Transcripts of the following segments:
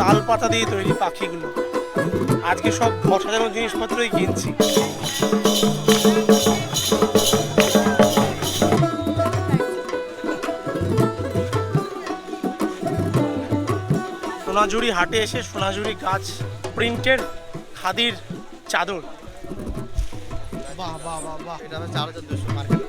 তাল পাতা দিয়ে তৈরি পাখিগুলো। আজকে সব অসাধারণ জিনিসপত্রই কিনছি। সোনাঝুরি হাটে এসে সোনাঝুরি গাছ প্রিন্টের খাদির চাদর। বাহ বাহ বাহ বাহ। এটা চার হাজার দুশো মার্কেট।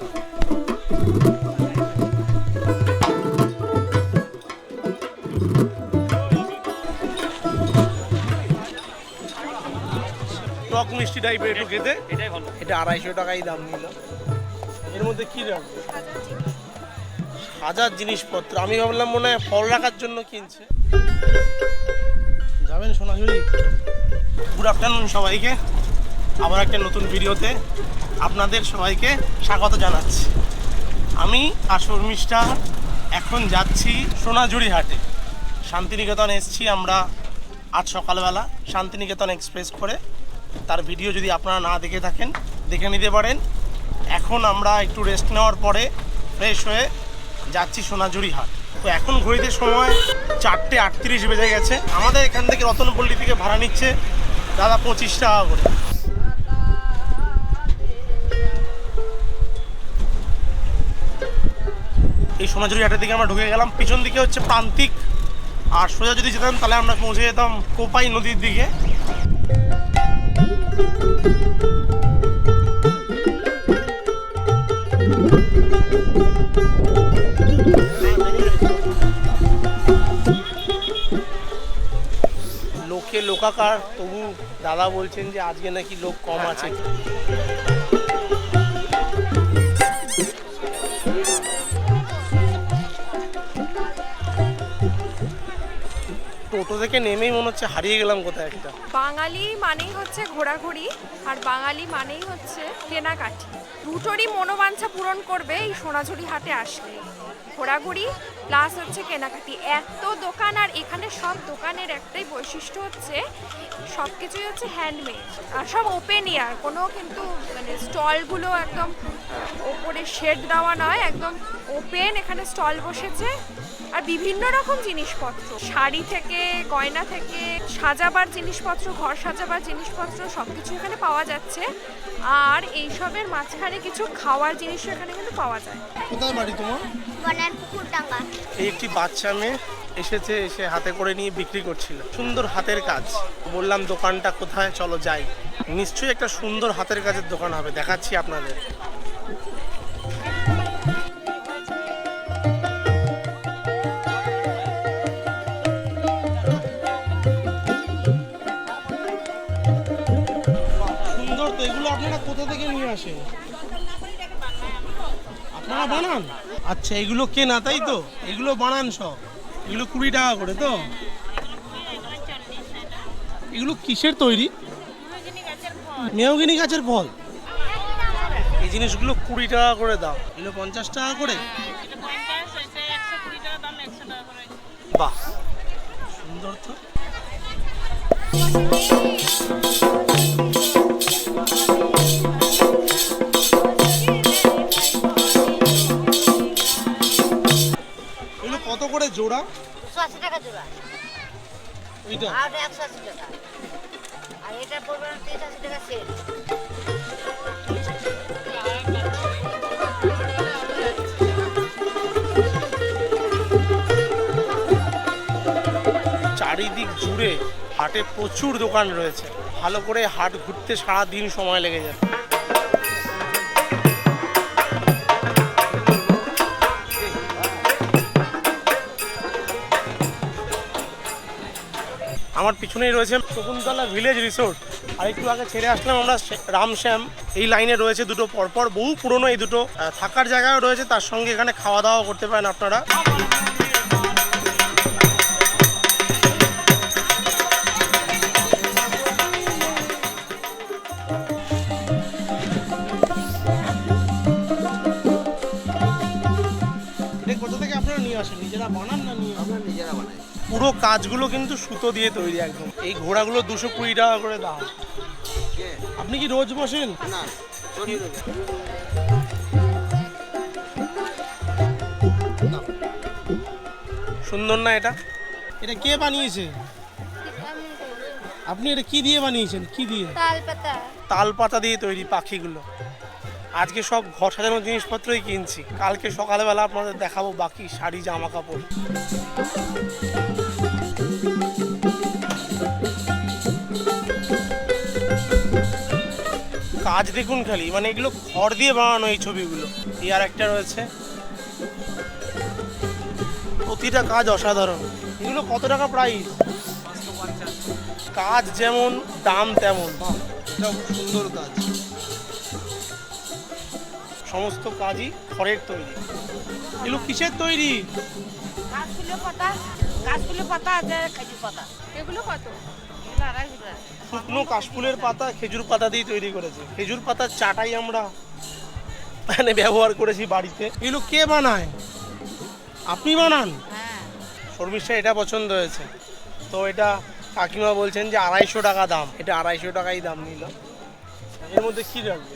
মিষ্টি টাইপের একটু খেতে? এটাই ভালো। এটা আড়াইশো টাকাই দাম নিল। এর মধ্যে কি রাখবে হাজার জিনিসপত্র। আমি ভাবলাম মনে হয় ফল রাখার জন্য কিনছে। যাবেন সোনাঝুরি? গুড আফটারনুন সবাইকে। আবার একটা নতুন ভিডিওতে আপনাদের সবাইকে স্বাগত জানাচ্ছি। আমি আর শর্মিষ্ঠা এখন যাচ্ছি সোনাঝুরি হাটে। শান্তিনিকেতন এসছি আমরা আজ সকালবেলা শান্তিনিকেতন এক্সপ্রেস করে। তার ভিডিও যদি আপনারা না দেখে থাকেন, দেখে নিতে পারেন। এখন আমরা একটু রেস্ট নেওয়ার পরে ফ্রেশ হয়ে যাচ্ছি সোনাঝুরি হাট। তো এখন ঘড়িতে সময় চারটে আটত্রিশ বেজে গেছে। আমাদের এখান থেকে রতনপল্লী থেকে ভাড়া নিচ্ছে দাদা পঁচিশ টাকা করে। এই সোনাঝুরি হাটের দিকে আমরা ঢুকে গেলাম। পিছন দিকে হচ্ছে প্রান্তিক। আর সোজা যদি যেতাম, তাহলে আমরা পৌঁছে যেতাম কোপাই নদীর দিকে। লোকে তবু দাদা বলছেন যে আজকে নাকি লোক কম আছে। টোটো থেকে নেমেই মনে হচ্ছে হারিয়ে গেলাম কোথায় একটা। বাঙালি মানেই হচ্ছে ঘোরাঘুরি, আর বাঙালি মানেই হচ্ছে কেনাকাটি। দুটোরই মনোবাঞ্ছা পূরণ করবে এই সোনাঝুরি হাটে আসলে ঘোরাঘুরি প্লাস হচ্ছে কেনাকাটি। এত দোকান আর এখানে সব দোকানের একটাই বৈশিষ্ট্য হচ্ছে সব কিছুই হচ্ছে হ্যান্ডমেড আর সব ওপেন ইয়ার কোনো কিন্তু মানে স্টলগুলো একদম ওপরে শেড দেওয়া নয়, একদম ওপেন এখানে স্টল বসেছে। আর বিভিন্ন রকম জিনিসপত্র। শাড়ি থেকে গয়না থেকে সাজাবার জিনিসপত্র ঘর সাজাবার জিনিসপত্র সব কিছু এখানে পাওয়া যাচ্ছে। আর এইসবের মাঝখানে কিছু খাওয়ার জিনিস এখানে কিন্তু পাওয়া যায়। কোথায় বাড়ি তোমার? বনার পুকুর ডাঙ্গা এই একটি বাচ্চা মেয়ে এসেছে এসে হাতে করে নিয়ে বিক্রি করছিল। সুন্দর হাতের কাজ। বললাম দোকানটা কোথায়? চলো যাই। নিশ্চয়ই একটা সুন্দর হাতের কাজের দোকান হবে। দেখাচ্ছি আপনাদের। নিয়ে আসেন আপনারা বানান। আচ্ছা এগুলো কেনা তাই তো? এগুলো বানান সব। এগুলো কুড়ি টাকা করে, তো? এগুলো কিসের তৈরি? মেহগিনি গাছের ফল। এই জিনিসগুলো কুড়ি টাকা করে দাও এগুলো পঞ্চাশ টাকা করে? বাহ, সুন্দর তো। করে জোড়া? আশি টাকা জোড়া। এইটা? আর একশো আশি টাকা। আর এটা পড়বে না আশি টাকা সেট। চারিদিক জুড়ে হাটে প্রচুর দোকান রয়েছে। ভালো করে হাট ঘুরতে সারা দিন সময় লেগে যায় আমার পিছনেই রয়েছে শকুন্তলা ভিলেজ রিসোর্ট। আর একটু আগে ছেড়ে আসলাম আমরা রামশ্যাম। এই লাইনে রয়েছে দুটো, পরপর বহু পুরনো এই দুটো থাকার জায়গাও রয়েছে, তার সঙ্গে এখানে খাওয়া দাওয়া করতে পারেন আপনারা। পুরো কাজগুলো কিন্তু সুতো দিয়ে তৈরি একদম। এই ঘোড়াগুলো দুশো কুড়ি টাকা করে দাম। আপনি কি রোজ বসেন? না সুন্দর না এটা? এটা কে বানিয়েছে? আপনি এটা কি দিয়ে বানিয়েছেন? কি দিয়ে? তাল পাতা তাল পাতা দিয়ে তৈরি পাখিগুলো। আজকে সব ঘর সাজানোর জিনিসপত্রই কিনছি। কালকে সকালবেলা আপনাদের দেখাবো বাকি শাড়ি জামা কাপড় কাজ দেখুন খালি মানে এগুলো খড় দিয়ে বানানো এই ছবিগুলো। এই আর একটা রয়েছে। প্রতিটা কাজ অসাধারণ। এগুলো কত টাকা প্রাইস? কাজ যেমন, দাম তেমন। সুন্দর কাজ। সমস্ত কাজই খড়ের তৈরি। এগুলো কিসের তৈরি? গাছগুলো পাতা গাছগুলো পাতা আছে খেজুর পাতা। এগুলো কত? শুকনো কাশফুলের পাতা খেজুর পাতা দিয়ে তৈরি করেছে। খেজুর পাতার চাটাই আমরা মানে ব্যবহার করেছি বাড়িতে। এগুলো কে বানায়? আপনি বানান? হ্যাঁ। শর্মিষ্ঠা এটা পছন্দ হয়েছে। তো এটা কাকিমা বলছেন যে আড়াইশো টাকা দাম। এটা আড়াইশো টাকাই দাম নিল। এর মধ্যে কি রাখবে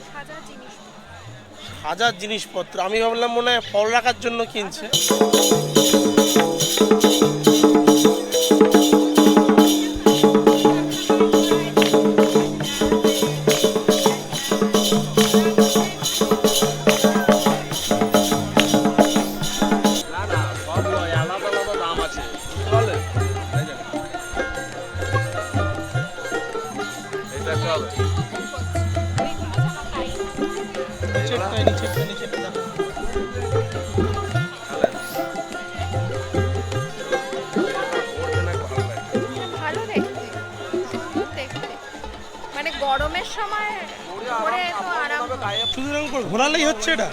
হাজার জিনিসপত্র। আমি ভাবলাম মনে হয় ফল রাখার জন্য কিনছে। সময় পরে তো আরাম শুধু এরকম করে ঘোরালেই হচ্ছে এটা।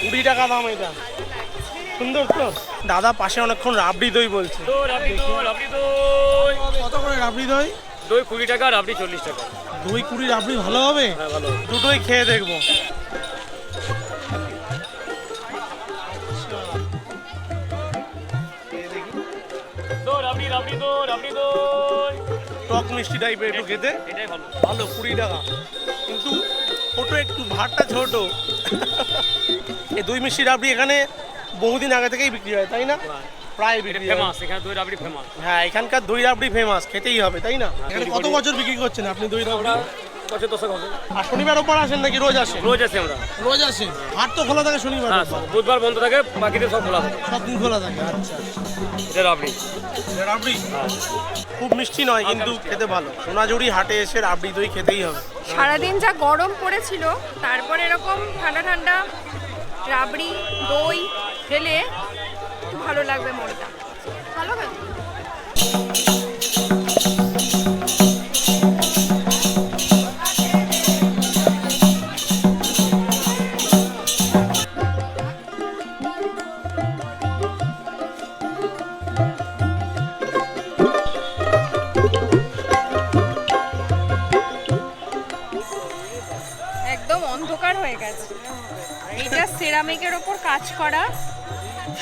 কুড়ি টাকা দাম এটা। সুন্দর তো? দাদা পাশে অনেকক্ষণ রাবড়ি দই বলছে। কত করে রাবড়ি দই? দই কুড়ি টাকা রাবড়ি চল্লিশ টাকা। দই কুড়ি রাবড়ি ভালো হবে? হ্যাঁ দুটোই খেয়ে দেখব। টক মিষ্টি টাইপের একটু খেতে। এটাই ভালো। ভালো কুড়ি টাকা। কিন্তু ছোটো একটু ভাতটা ছোট। এই দই মিষ্টি রাবড়ি এখানে বহুদিন আগে থেকেই বিক্রি হয় তাই না? প্রায় বিক্রি ফেমাস এখানে দই রাবড়ি ফেমাস হ্যাঁ এখানকার দই রাবড়ি ফেমাস খেতেই হবে তাই না? এখানে কত বছর বিক্রি করছেন আপনি দই রাবড়ি বছর দশক হবে। আর শনিবার ওপর আসেন নাকি? রোজ আসেন? রোজ আসি আমরা। রোজ আসেন? হাট তো খোলা থাকে শনিবার। হ্যাঁ রোববার। বুধবার বন্ধ থাকে বাকিতে সব খোলা থাকে। সব দিন খোলা থাকে আচ্ছা। এটা রাবড়ি। এটা রাবড়ি? হ্যাঁ। খুব মিষ্টি নয় কিন্তু খেতে ভালো। সোনাঝুরি হাটে এসে রাবড়ি দই খেতেই হবে। সারাদিন যা গরম পড়েছিল তারপর এরকম ঠান্ডা ঠান্ডা রাবড়ি দই খেলে একটু ভালো লাগবে মনটা। ভালো হবে?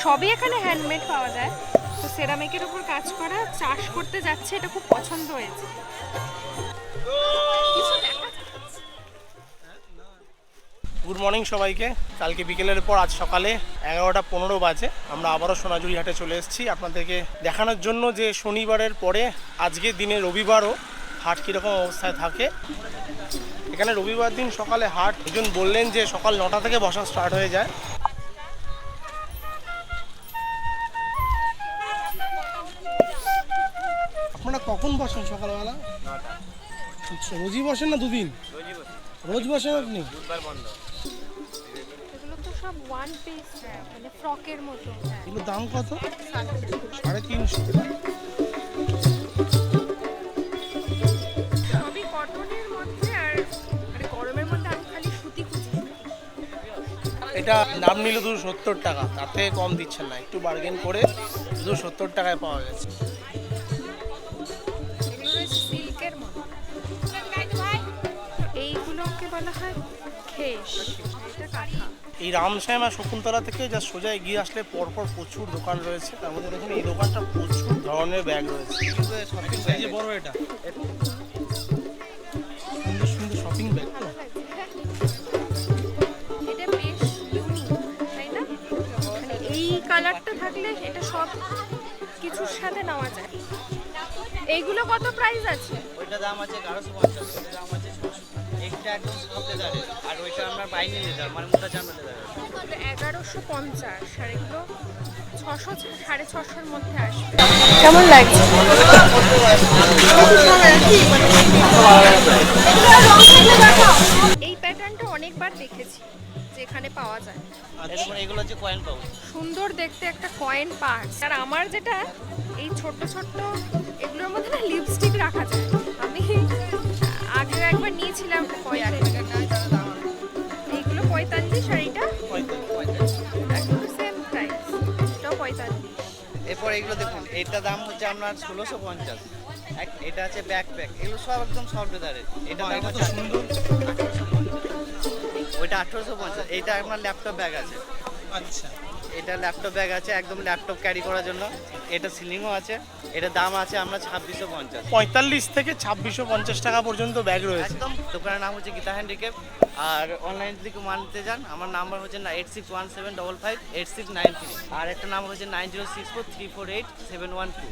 সবই এখানে হ্যান্ডমেড পাওয়া যায়। তো সেরামিকের ওপর কাজ করা, চাষ করতে যাচ্ছে, এটা খুব পছন্দ হয়েছে। গুড মর্নিং সবাইকে। কালকে বিকেলের পর আজ সকালে এগারোটা পনেরো বাজে। আমরা আবারও সোনাঝুরি হাটে চলে এসেছি। আপনাদেরকে দেখানোর জন্য যে শনিবারের পরে আজকে দিনে রবিবারও হাট কীরকম অবস্থায় থাকে। এখানে রবিবার দিন সকালে হাট, একজন বললেন যে সকাল নটা থেকে বসা স্টার্ট হয়ে যায়। আপনারা কখন বসেন সকালবেলা? আচ্ছা, রোজই বসেন না দুদিন? রোজ বসেন আপনি? এগুলো পিস মানে এগুলোর দাম কত? সাড়ে তিনশো। মানে এটা দাম নিল দুশো সত্তর টাকা তার থেকে কম দিচ্ছেন না একটু বার্গেন করে শুধু সত্তর টাকায় পাওয়া গেছে। এই রামশ্যাম আর শকুন্তলা থেকে যা সোজা এগিয়ে আসলে পরপর প্রচুর দোকান রয়েছে। তার মধ্যে দেখুন এই দোকানটা প্রচুর ধরনের ব্যাগ রয়েছে। বড় এটা। সুন্দর সুন্দর শপিং ব্যাগ মানে এই কালারটা থাকলে এটা সব কিছুর সাথে নেওয়া যায়। এইগুলো কত প্রাইস আছে? ওইটা দাম আছে 1150 দাম আছে একদম সফট লেদারের আর ওইটা আমরা বাইনি লেদার মানে মোটা চামড়া লেদারের এগারোশো পঞ্চাশ আর এগুলো ছশো সাড়ে ছশোর মধ্যে আসবে। কেমন লাগছে? এই প্যাটার্নটা অনেকবার দেখেছি যে এখানে পাওয়া যায়। এগুলো কয়েন সুন্দর দেখতে একটা কয়েন পার্স আর আমার যেটা এই ছোট্ট ছোট্ট এগুলোর মধ্যে না লিপস্টিক রাখা যায়। আমি একবার নিয়েছিলাম কয়েন এইগুলো পঁয়তাল্লিশ আর এইটা? একদম সেম পঁয়তাল্লিশ। এরপর এগুলো দেখুন এটার দাম হচ্ছে আপনার ষোলোশো পঞ্চাশ। এটা আছে ব্যাকপ্যাক এগুলো সব একদম সফট লেদারের এটা দাম হচ্ছে সুন্দর? ওইটা আঠারোশো পঞ্চাশ এইটা আপনার ল্যাপটপ ব্যাগ আছে। আচ্ছা। এটা ল্যাপটপ ব্যাগ আছে একদম ল্যাপটপ ক্যারি করার জন্য। এটা সিলিংও আছে এটা দাম আছে আমরা ছাব্বিশশো পঞ্চাশ। পঁয়তাল্লিশ থেকে ছাব্বিশশো পঞ্চাশ টাকা পর্যন্ত ব্যাগ রয়েছে। একদম দোকানের নাম হচ্ছে গীতা হ্যান্ডিক্যাপ আর অনলাইন থেকে মানতে যান আমার নাম্বার হচ্ছে না eight six one seven double five eight six nine three আর একটা নাম্বার হচ্ছে nine zero six four three four eight seven one two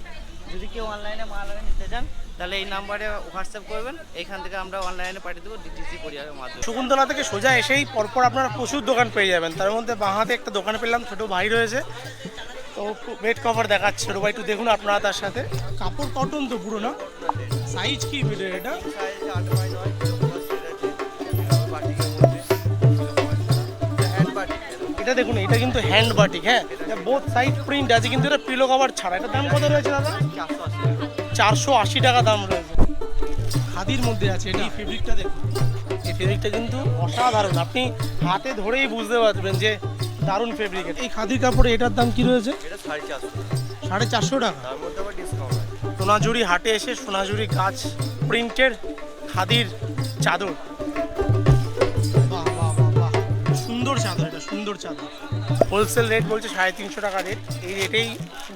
যদি কেউ অনলাইনে মাল নিতে চান তাহলে এই নাম্বারে হোয়াটসঅ্যাপ করবেন এখান থেকে আমরা অনলাইনে পাঠিয়ে দেবো ডিটিসি পরিবারের মাধ্যমে। শকুন্তলা থেকে সোজা এসেই পরপর আপনারা প্রচুর দোকান পেয়ে যাবেন। তার মধ্যে বাঁহাতে একটা দোকান পেলাম ছোট ভাই রয়েছে। তো বেড কভার দেখাচ্ছে ছোট ভাই একটু দেখুন আপনারা তার সাথে। কাপড় কটন তো পুরো না? সাইজ কি এটা? সাইজ আট বাই নয়। এটা দেখুন এটা কিন্তু হ্যান্ড বাটিক হ্যাঁ? বোথ সাইড প্রিন্ট আছে কিন্তু এটা পিলো কভার ছাড়া। এটা দাম কত রয়েছে দাদা? চারশো আশি টাকা দাম রয়েছে। খাদির মধ্যে আছে এটা। এই ফেব্রিকটা দেখুন। এই ফেব্রিকটা কিন্তু অসাধারণ। আপনি হাতে ধরেই বুঝতে পারবেন যে দারুণ ফেব্রিক এই খাদির কাপড়ে এটার দাম কি রয়েছে? সাড়ে চারশো। টাকা। সোনাঝুরি হাটে এসে সোনাঝুরি গাছ প্রিন্টের খাদির চাদর। সুন্দর চাদর হোলসেল রেট বলছে সাড়ে তিনশো টাকা রেট এই রেটেই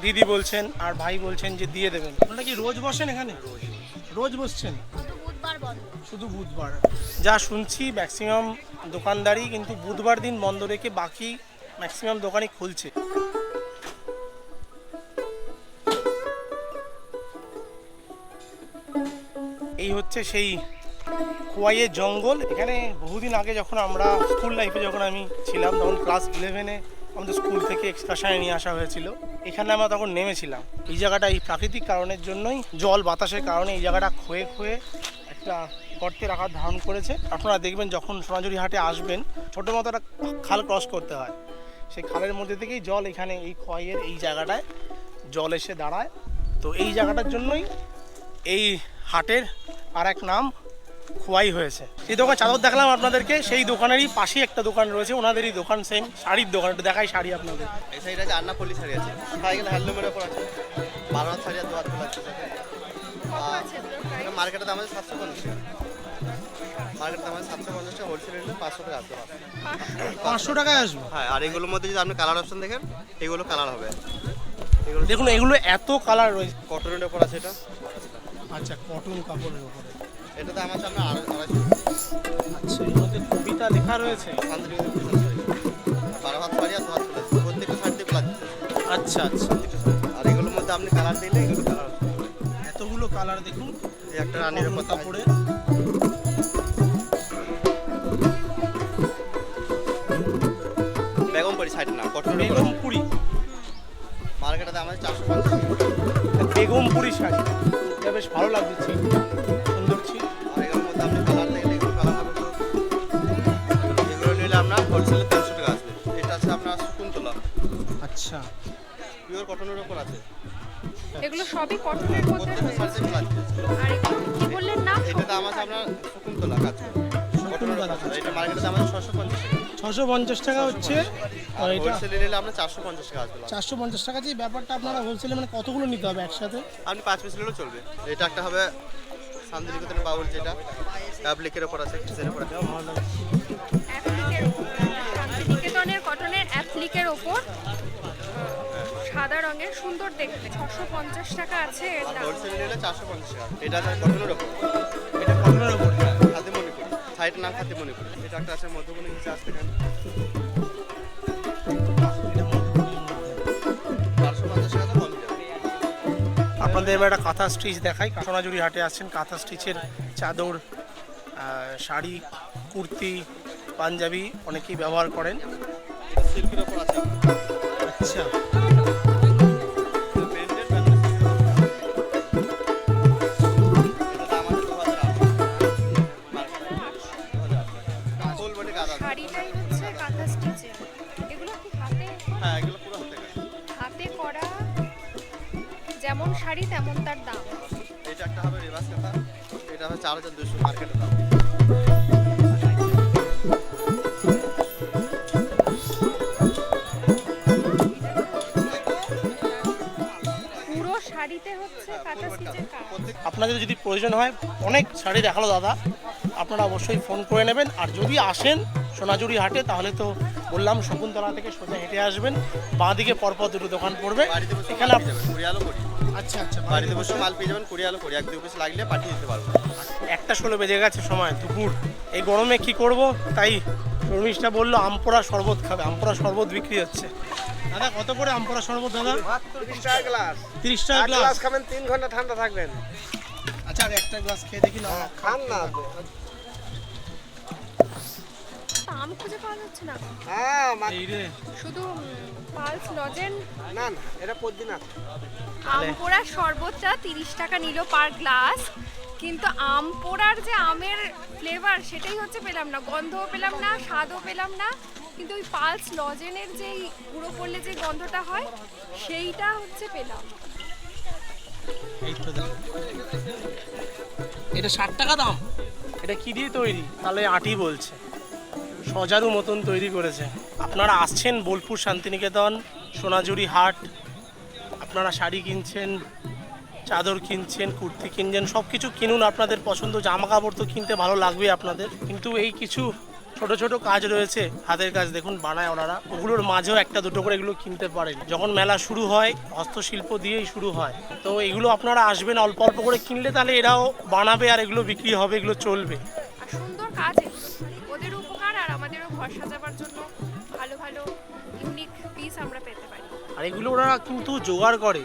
দিদি বলছেন আর ভাই বলছেন যে দিয়ে দেবেন। আপনারা কি রোজ বসেন এখানে? রোজ বসছেন? শুধু বুধবার যা শুনছি ম্যাক্সিমাম দোকানদারই কিন্তু বুধবার দিন বন্ধ রেখে বাকি ম্যাক্সিমাম দোকানই খুলছে। এই হচ্ছে সেই খোয়াইয়ের জঙ্গল। এখানে বহুদিন আগে যখন আমরা স্কুল লাইফে যখন আমি ছিলাম, তখন ক্লাস ইলেভেনে আমাদের স্কুল থেকে এক্সকারশনে নিয়ে আসা হয়েছিল। এখানে আমরা তখন নেমেছিলাম। এই জায়গাটা এই প্রাকৃতিক কারণের জন্যই, জল বাতাসের কারণে এই জায়গাটা ক্ষয়ে ক্ষয়ে একটা গর্তের আকার ধারণ করেছে। আপনারা দেখবেন যখন সোনাঝুরি হাটে আসবেন, ছোটো মতো একটা খাল ক্রস করতে হয়। সেই খালের মধ্যে থেকেই জল এখানে এই খোয়াইয়ের এই জায়গাটায় জল এসে দাঁড়ায়। তো এই জায়গাটার জন্যই এই হাটের আর এক নাম খোয়াই হয়েছে। এই দোকান চাদর দেখলাম আপনাদেরকে সেই দোকানেরই পাশেই একটা দোকান রয়েছে ওনাদেরই দোকান সেম শাড়ির দোকান একটু দেখাই শাড়ি আপনাদের। এই সাইডে আছে আন্নাপল্লি শাড়ি আছে। হ্যান্ডলুমের ওপর আছে। বারো হাত শাড়ি আর দু হাত আছে মার্কেটের দাম আছে সাতশো পঞ্চাশ দাম আছে সাতশো পঞ্চাশ টাকা হোলসেল রেটে পাঁচশো টাকা পাঁচশো টাকায় আসব? হ্যাঁ আর এগুলোর মধ্যে যদি আপনি কালার অপশন দেখেন এগুলো কালার হবে। এগুলো দেখুন এগুলো এত কালার রয়েছে। কটনের ওপর আছে এটা। আচ্ছা কটন কাপড়ের উপরে এটা দাম আছে আপনার আড়াইশো আচ্ছা এর মধ্যে কবিতা লেখা রয়েছে? শান্তিনিকেতন বিশাল শাড়ি বারো হাত শাড়ি আর দু হাত খোলা আছে প্রত্যেকটা শাড়িতে খোলা আচ্ছা আচ্ছা। আর এগুলোর মধ্যে আপনি কালার দিলে এগুলো কালার এতগুলো কালার দেখুন। একটা রানীর ওপর কাপড়ে। বেগমপুরি নাম কটনের ওপর বেগমপুরি। মার্কেটের দাম আছে চারশো পঞ্চাশ। বেগমপুরি শাড়ি। বেশ ভালো লাগছে। হোলসেলে তিনশো টাকা আসবে। এটা আছে আপনার শকুন্তলা। আচ্ছা। পিওর কটনের ওপর আছে। এগুলো সবই কটনের মধ্যে রয়েছে। আছে। আর কি বললেন নাম? এটা দাম আছে আপনার শকুন্তলা কাজ। এটা মার্কেটের দাম আছে ছশো পঞ্চাশ ছশো পঞ্চাশ টাকা হচ্ছে। আর আর এটা হোলসেলে নিলে আপনার চারশো পঞ্চাশ টাকা আসবে। চারশো পঞ্চাশ টাকা যে ব্যাপারটা আপনারা হোলসেলে মানে কতগুলো নিতে হবে একসাথে? আপনি পাঁচ পিস নিলেও চলবে। এটা একটা হবে শান্তিনিকেতনের বাউল যেটা। অ্যাপ্লিকের ওপর আছে কিসের ওপর আছে? কটনের ওপর সাদা রঙের সুন্দর দেখতে। ছশো পঞ্চাশ টাকা আছে চারশো পঞ্চাশ টাকা। এটা কটনের ওপর। এটা কটনের ওপর খাতে মণিপুর সাইডের নাম খাতে মণিপুর এটা একটা আছে মধ্যমণি নিচে আসতে মধ্যে। আপনাদের এবার একটা কাঁথা স্টিচ দেখাই। সোনাঝুরি হাটে আসছেন কাঁথা স্টিচের চাদর শাড়ি কুর্তি পাঞ্জাবি অনেকেই ব্যবহার করেন। সিল্কের ওপর আছে আচ্ছা। শাড়িটাই হচ্ছে কাঁথা স্টিচের। এগুলো কি হাতে? হ্যাঁ এগুলো পুরো হাতে হাতে করা যেমন শাড়ি তেমন তার দাম। এটা একটা হবে রিভার্স কাঁথা এটা হবে চার হাজার দুশো মার্কেটে দাম। আপনাদের যদি প্রয়োজন হয় অনেক শাড়ি দেখাল দাদা। আপনারা অবশ্যই ফোন করে নেবেন। আর যদি আসেন সোনাঝুরি হাটে তাহলে তো বললাম শকুন্তলা থেকে সোজা হেঁটে আসবেন। বাঁ দিকে পরপর দুটো দোকান পড়বে। এখানে আচ্ছা আচ্ছা বাড়িতে বসে মাল পেয়ে যাবেন কুড়ি আলো করি। এক দুই পিস লাগলে পাঠিয়ে দিতে পারব। একটা ষোলো বেজে গেছে সময় দুপুর। এই গরমে কি করব? তাই রমিশটা বলল আমপোড়া শরবত খাবে। আমপোড়া শরবত বিক্রি হচ্ছে। দাদা কত করে আমপোড়া শরবত দাদা? তিরিশ টাকা গ্লাস। তিরিশ টাকা গ্লাস? গ্লাস খাবেন তিন ঘণ্টা ঠান্ডা থাকবেন। আচ্ছা আর একটা গ্লাস খেয়ে দেখি না। খান না আম খুঁজে পাওয়া যাচ্ছে না। হ্যাঁ মা- এই রে। শুধু পালস লজেন না না এটা প্রতিদিন আছে আম পোড়ার শরবতটা তিরিশ টাকা নিল পার গ্লাস। কিন্তু আম পোড়ার যে আমের ফ্লেভার সেটাই হচ্ছে পেলাম না। গন্ধও পেলাম না স্বাদও পেলাম না। কিন্তু ওই পালস লজেনের যেই গুঁড়ো করলে যে গন্ধটা হয়, সেইটা হচ্ছে পেলাম। এটা ষাট টাকা দাম। এটা কি দিয়ে তৈরি? তাহলে আটি বলছে। সজারু মতন তৈরি করেছে। আপনারা আসছেন বোলপুর শান্তিনিকেতন, সোনাঝুরি হাট। আপনারা শাড়ি কিনছেন, চাদর কিনছেন, কুর্তি কিনছেন সব কিছু কিনুন। আপনাদের পছন্দ জামা কাপড় তো কিনতে ভালো লাগবে আপনাদের। কিন্তু এই কিছু ছোট ছোট কাজ রয়েছে হাতের কাজ। দেখুন বানায় ওনারা। ওগুলোর মাঝেও একটা দুটো করে এগুলো কিনতে পারেন। যখন মেলা শুরু হয় হস্তশিল্প দিয়েই শুরু হয়। তো এগুলো আপনারা আসবেন অল্প অল্প করে কিনলে তাহলে এরাও বানাবে আর এগুলো বিক্রি হবে এগুলো চলবে। আর সুন্দর কাজ এগুলো। ওদের উপকার আর আমাদেরও ঘর সাজাবার জন্য ভালো ভালো ইউনিক পিস আমরা পেতে পারি। আর এগুলো ওরা কিন্তু জোগাড় করে।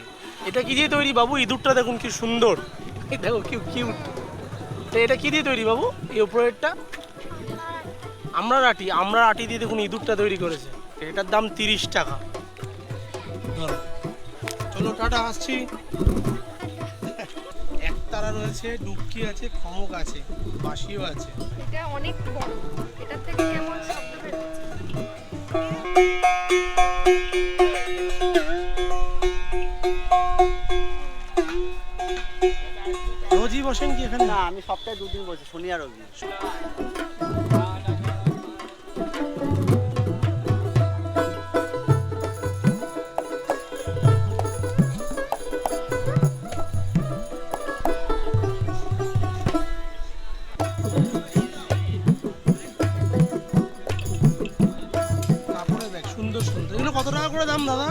এটা কি দিয়ে তৈরি বাবু? ইঁদুরটা দেখুন কি সুন্দর। দেখো কি কিউট এটা কি দিয়ে তৈরি বাবু? এই উপরেরটা? আমরা আটি আমরা আটি দিয়ে দেখুন ইঁদুরটা তৈরি করেছে। এটার দাম তিরিশ টাকা। চলো টাটা আসছি। একতারা রয়েছে ডুবকি আছে খমক আছে বাঁশিও আছে। এটা অনেক বড়। এটার থেকে কেমন শব্দ রোজই বসেন কি এখানে? না আমি সপ্তাহে দুদিন বলছি শনি আর রবি। কত টাকা করে দাম দাদা?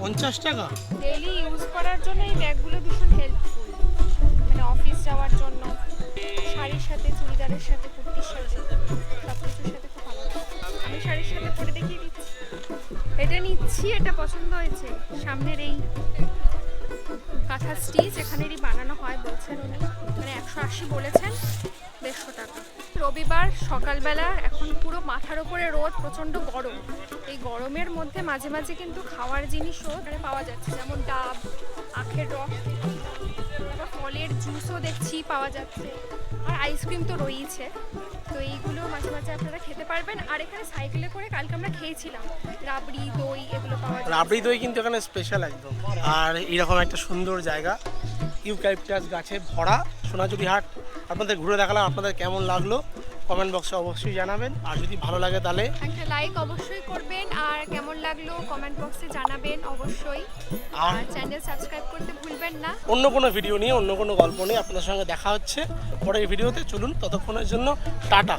পঞ্চাশ টাকা? ডেইলি ইউজ করার জন্য এই ব্যাগগুলো ভীষণ হেল্পফুল মানে অফিস যাওয়ার জন্য, শাড়ির সাথে, চুড়িদারের সাথে, কুর্তির সাথে সব সাথে খুব ভালো লাগে। আমি শাড়ির সাথে পরে দেখিয়ে দিচ্ছি। এটা নিচ্ছি, এটা পছন্দ হয়েছে। সামনের এই কাঁথা স্টিচ এখানেরই বানানো হয়, বলছেন উনি। মানে একশো আশি বলেছেন, দেড়শো টাকা। রবিবার সকালবেলা এখন পুরো মাথার ওপরে রোদ, প্রচণ্ড গরম। এই গরমের মধ্যে মাঝে মাঝে কিন্তু খাওয়ার জিনিসও এখানে পাওয়া যাচ্ছে, যেমন ডাব, আখের রস ফলের জুসও দেখছি পাওয়া যাচ্ছে। আর আইসক্রিম তো রয়েছে তো এইগুলো মাঝে মাঝে আপনারা খেতে পারবেন। আর এখানে সাইকেলে করে কালকে আমরা খেয়েছিলাম। রাবড়ি, দই এগুলো পাওয়া যায় রাবড়ি, দই কিন্তু এখানে স্পেশাল একদম। আর এরকম একটা সুন্দর জায়গা, ইউক্যালিপটাস গাছে ভরা সোনাঝুরি হাট। আপনাদের ঘুরে দেখালাম আপনাদের কেমন লাগল? কমেন্ট বক্সে অবশ্যই জানাবেন। আর যদি ভালো লাগে তাহলে একটা লাইক অবশ্যই করবেন আর কেমন লাগল কমেন্ট বক্সে জানাবেন অবশ্যই। আর চ্যানেল সাবস্ক্রাইব করতে ভুলবেন না। অন্য কোনো ভিডিও নিয়ে অন্য কোনো গল্প নিয়ে আপনাদের সঙ্গে দেখা হচ্ছে পরের ভিডিওতে চলুন ততক্ষণের জন্য টাটা।